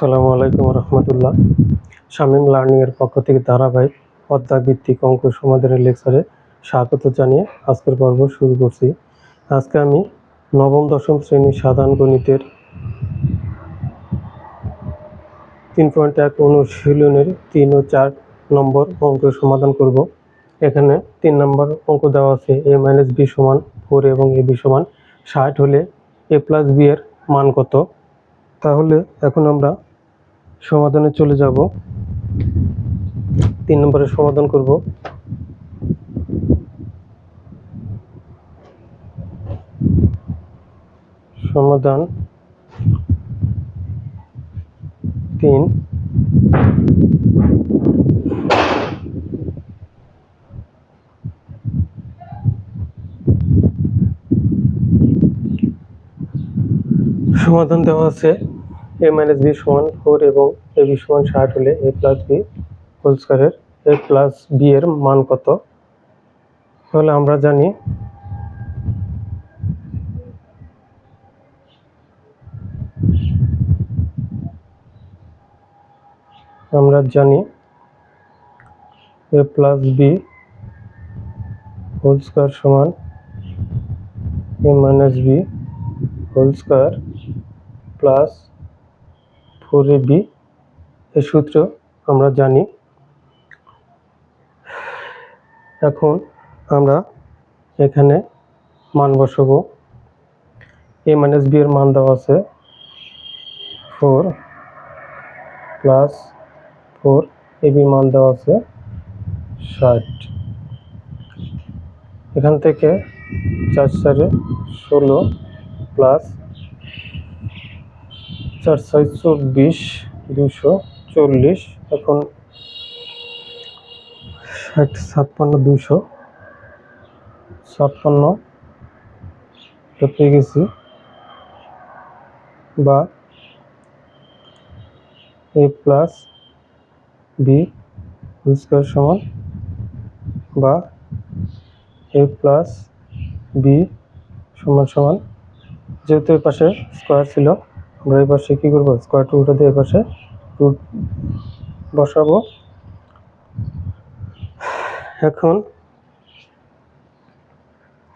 আসসালামু আলাইকুম রহমতুল্লাহ। শামীম লার্নিংয়ের পক্ষ থেকে ধারাবাহিক অধ্যায় ভিত্তিক অঙ্ক সমাধানের লেকচারে স্বাগত জানিয়ে আজকের পর্ব শুরু করছি। আজকে আমি নবম, দশম শ্রেণির সাধারণ গণিতের তিন পয়েন্ট এক অনুশীলনের তিন ও চার নম্বর অঙ্ক সমাধান করব। এখানে তিন নম্বর অঙ্ক দেওয়া আছে, এ মাইনাস বি সমান ফোর এবং এ বি সমান ষাট হলে এ প্লাস বি এর মান কত? তাহলে এখন আমরা সমাধানে চলে যাব। তিন নম্বরের সমাধান করব। সমাধান তিন। সমাধান দেওয়া আছে। এ মাইনাস বি সমান ফোর এবং এ বি সমান ষাট হলে এ প্লাস বি হোল স্কোয়ারের এ প্লাস বি এর মান কত? তাহলে আমরা জানি আমরা জানি A plus B whole square সমান A minus B whole square plus four A B এই সূত্র আমরা জানি। এখন আমরা এখানে মান বসাবো। এ মাইনাস বি এর মান দেওয়া আছে four plus four, A B মান দেওয়া আছে ষাট। এখান থেকে চার চারে ষোলো প্লাস চার, ছয়, চব্বিশ, দুশো চল্লিশ, এখন ষাট, ছাপ্পান্ন, দুশো ছাপ্পান্ন। পেয়ে গেছি। বা এ প্লাস বি স্কোয়ার সমান। বা এ প্লাস বি সমান সমান। যেহেতু এই পাশে স্কোয়ার ছিল। আমরা এই পাশে কী করব? স্কোয়ার টু উঠে দিয়ে পাশে রুট বসাবো। এখন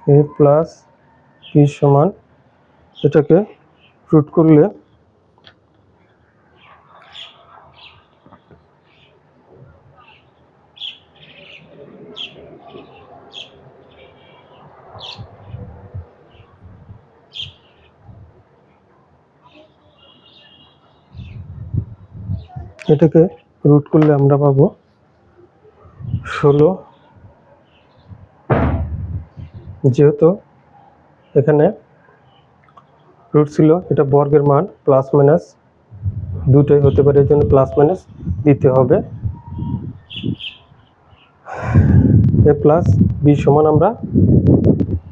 এ প্লাস বি সমান এটাকে রুট করলে এটাকে রুট করলে আমরা পাবো ষোলো। যেহেতু এখানে রুট ছিল, এটা বর্গের মান প্লাস মাইনাস দুটোই হতে পারে এই জন্য প্লাস মাইনাস দিতে হবে। এ প্লাস বি সমান আমরা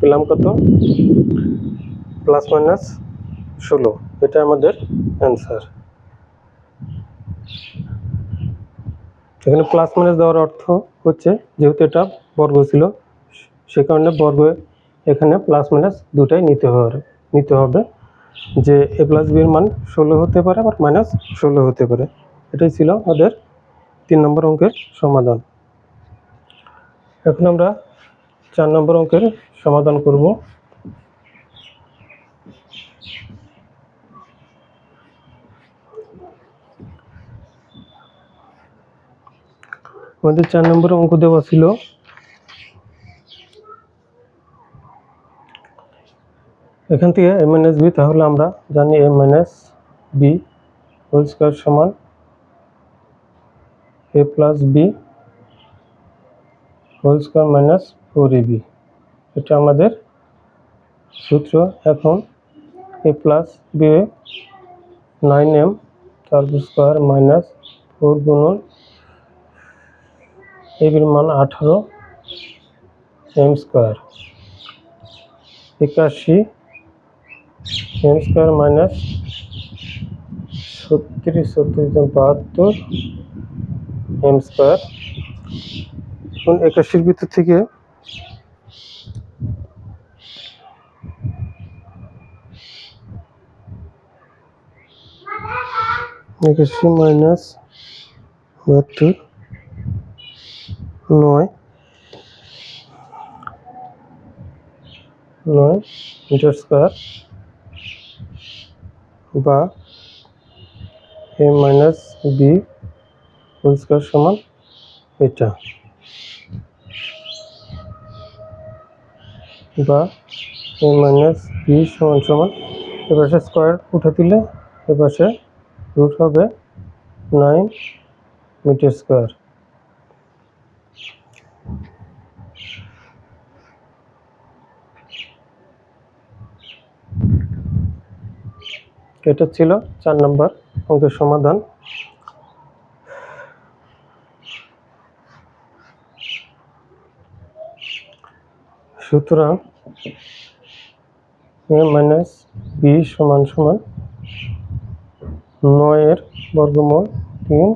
পেলাম কত? প্লাস মাইনাস ষোলো। এটা আমাদের অ্যান্সার এখানে প্লাস মাইনাস দেওয়ার অর্থ হচ্ছে যেহেতু এটা বর্গ ছিল, সে কারণে বর্গ এখানে প্লাস মাইনাস দুটাই নিতে হবে নিতে হবে যে এ প্লাস বির মান ষোলো হতে পারে আবার মাইনাস ষোলো হতে পারে। এটাই ছিল আমাদের তিন নম্বর অঙ্কের সমাধান। এখন আমরা চার নম্বর অঙ্কের সমাধান করব। আমাদের চার নম্বর অঙ্ক দেওয়া ছিল। এখান থেকে এম মাইনাস বি তাহলে আমরা জানি M minus B whole square সমান A plus B whole square minus four A B এটা আমাদের সূত্র। এখন A plus B nine M তারপর স্কোয়ার মাইনাস ফোর গুণন এবির মান আঠারো, এম স্কোয়ার। একাশি, এম স্কোয়ার মাইনাস ছত্রিশ ছত্রিশ বাহাত্তর, এম স্কোয়ার। এখন একাশির ভিতর থেকে একাশি মাইনাস বাহাত্তর নয়। নয় মিটার স্কোয়ার বা A minus B whole square সমান এটা বা এ মাইনাস বি সমান সমান এপাশে স্কোয়ার উঠে দিলে এপাশে রুট হবে নাইন মিটার স্কোয়ার। এটা ছিল চার নম্বর অঙ্কের সমাধান। সুতরাং মাইনাস বি সমান সমান নয়ের বর্গমূল তিন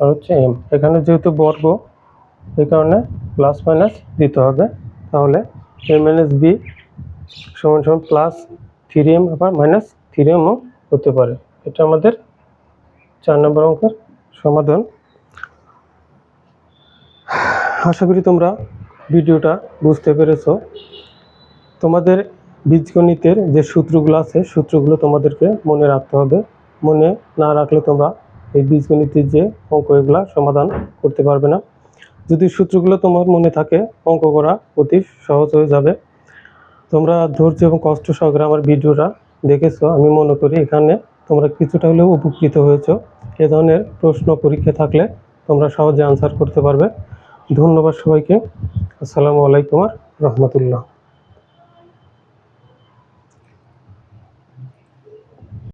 আর হচ্ছে এম এখানে যেহেতু বর্গ এই কারণে প্লাস মাইনাস দিতে হবে। তাহলে এ মাইনাস বি সমান সমান প্লাস থ্রি এম আবার মাইনাস থ্রি এমও হতে পারে। এটা আমাদের চার নম্বর অঙ্কের সমাধান। আশা করি তোমরা ভিডিওটা বুঝতে পেরেছ। তোমাদের বীজগণিতের যে সূত্রগুলো আছে, সূত্রগুলো তোমাদেরকে মনে রাখতে হবে। মনে না রাখলে তোমরা এই বীজগণিতের যে অঙ্ক, এগুলা সমাধান করতে পারবে না। যদি সূত্রগুলো তোমার মনে থাকে, অঙ্ক করা অতি সহজ হয়ে যাবে। তোমরা ধৈর্য এবং কষ্ট সহকারে আমার ভিডিওটা দেখেছ। আমি মনে করি এখানে তোমরা কিছুটা হলেও উপকৃত হয়েছো। এ ধরনের প্রশ্ন পরীক্ষা থাকলে তোমরা সহজে আনসার করতে পারবে। ধন্যবাদ সবাইকে। আসসালামু আলাইকুম রহমতুল্লাহ।